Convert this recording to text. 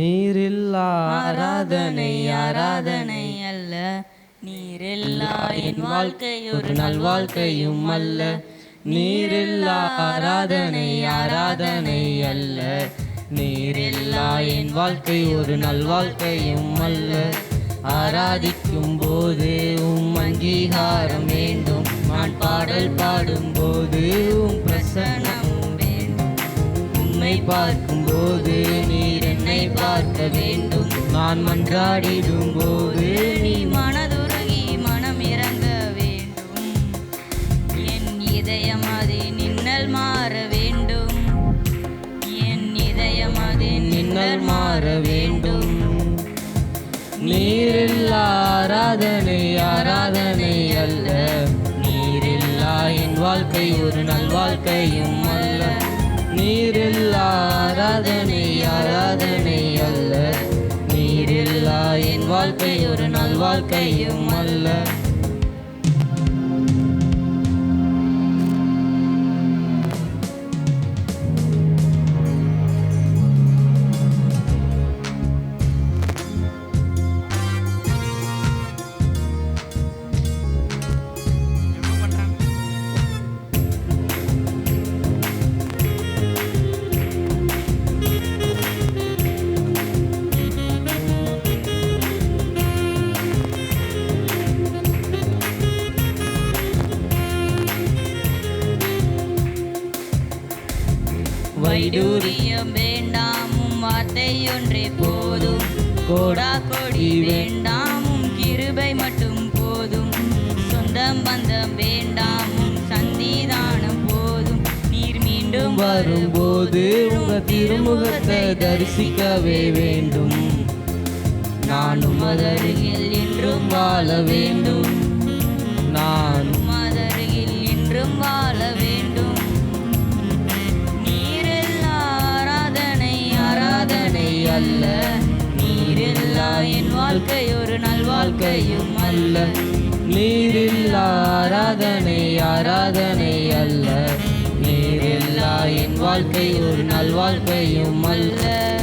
நீரில்லா ஆராதனை ஆராதனை அல்ல. நீரில்லா என் வாழ்க்கை ஒரு நல்வாழ்க்கையும் அல்ல. நீரில்லா ஆராதனை ஆராதனை அல்ல. நீரில்லா என் வாழ்க்கை ஒரு நல்வாழ்க்கையும் அல்ல. ஆராதிக்கும் போது உம் அங்கீகாரம் வேண்டும். நான் பாடல் பாடும்போது உம் பிரசன்னம் வேண்டும். உம்மை பார்க்கும்போது நீர் என்னை பார்க்க வேண்டும். நான் மன்றாடிடும் போது நீ மனதுருகி மனம் இறங்க வேண்டும். என் இதயம் அது நின்னல் மாற வேண்டும். என் இதயம் அது நின்னல் மாற வேண்டும். நீரில்லா ஆராதனை ஆராதனை அல்ல. நீரில்லா என் வாழ்க்கை ஒரு நல்வாழ்க்கையும் அல்ல. நீரில்லா ஆராதனை ஆராதனை வாழ்க்கை ஒரு நல் வாழ்க்கையும் அல்ல. வைடூரியம். வேண்டாமும் வார்த்தை ஒன்றே போதும். கோடா கொடி வேண்டாமும் கிருபை மட்டும் போதும். சொந்தம் பந்தம் வேண்டாமும் சந்திதானம் போதும். நீர் மீண்டும் வரும்போது உங்க திருமுகத்தை தரிசிக்கவே வேண்டும். நான் உமதருகில் என்றும் வாழ வேண்டும். நான் என் வாழ்க்கை ஒரு நல்வாழ்க்கையும் அல்ல. நீரில்லா ஆராதனை ஆராதனை அல்ல. நீரில்லா என் வாழ்க்கை ஒரு நல்வாழ்க்கையும் அல்ல.